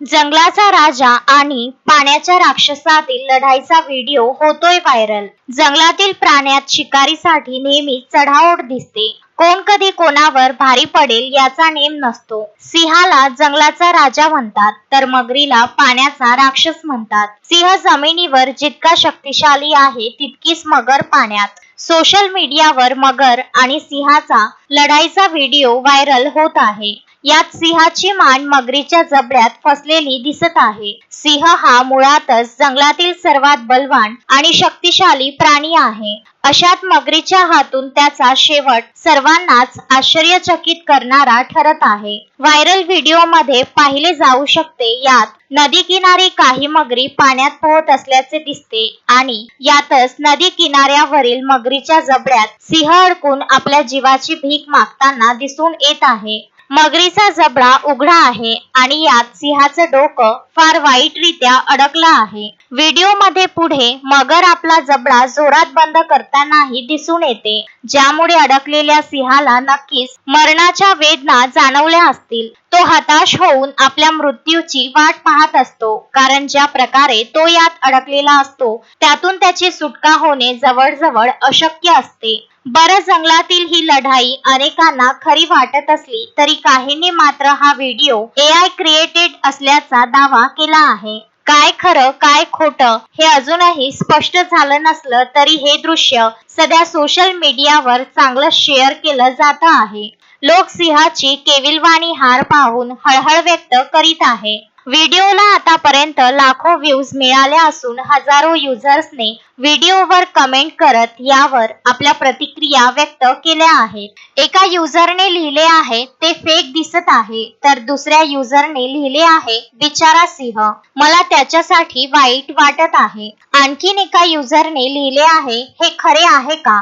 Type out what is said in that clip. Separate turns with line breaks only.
जंगलाचा राजा आणि पाण्याच्या राक्षसातील लढाईचा व्हिडिओ होतोय व्हायरल. जंगलातील प्राण्यात शिकारीसाठी नेहमी चढाओढ दिसते. कोण कधी कोणावर भारी पडेल याचा नेम नसतो. सिंहाला जंगलाचा राजा म्हणतात तर मगरीला पाण्याचा राक्षस म्हणतात. सिंह जमिनीवर जितका शक्तिशाली आहे तितकीच मगर पाण्यात. सोशल मीडियावर मगर आणि सिंहाचा लढाईचा व्हिडिओ व्हायरल होत आहे. यात सिंहाची मान मगरीच्या जबड्यात फसलेली दिसत आहे. सिंह हा मुळातच जंगलातील सर्वात बलवान आणि शक्तिशाली प्राणी आहे. अशात मगरीच्या हातून त्याचा शेवट सर्वांनाच आश्चर्यचकित करणारा ठरत आहे. व्हायरल व्हिडिओमध्ये पाहिले जाऊ शकते यात नदी किनारी काही मगरी पाण्यात पोहत असल्याचे दिसते आणि यातच नदी किनाऱ्यावरील मगरीच्या जबड्यात सिंह अडकून आपल्या जीवाची भीक मागताना दिसून येत आहे. मगरीचा जबडा उघडा आहे आणि यात सिंहाचं डोकं फार वाईटरित्या अडकलं आहे. व्हिडिओमध्ये पुढे मगर आपला जबडा जोरात बंद करतानाही दिसून येते. ज्यामुळे अडकलेल्या सिंहाला नक्कीच मरणाच्या वेदना जाणवल्या असतील. तो हताश होऊन आपल्या मृत्यूची वाट पाहत असतो. कारण ज्या प्रकारे तो यात अडकलेला असतो त्यातून त्याची सुटका होणे जवळजवळ अशक्य असते. बरं जंगलातील ही लढाई अनेकांना खरी वाटत असली तरी काहींनी मात्र हा व्हिडिओ ए आय क्रिएटेड असल्याचा दावा केला आहे. काय खरं काय खोटं हे अजूनही स्पष्ट झालं नसलं तरी हे दृश्य सध्या सोशल मीडियावर चांगलं शेअर केलं जात आहे. लोक सिंहाची केविलवाणी हार पाहून हळहळ व्यक्त करीत आहे. व्हिडिओला आतापर्यंत लाखो व्ह्यूज मिळाल्या असून हजारो युजर्सने व्हिडिओवर कमेंट करत यावर आपल्या प्रतिक्रिया व्यक्त केल्या आहेत. एका युजरने लिहिले आहे ते फेक दिसत आहे. तर दुसऱ्या युजरने लिहिले आहे बिचारा सिंह मला त्याच्यासाठी वाईट वाटत आहे. आणखीन एका युजरने लिहिले आहे हे खरे आहे का?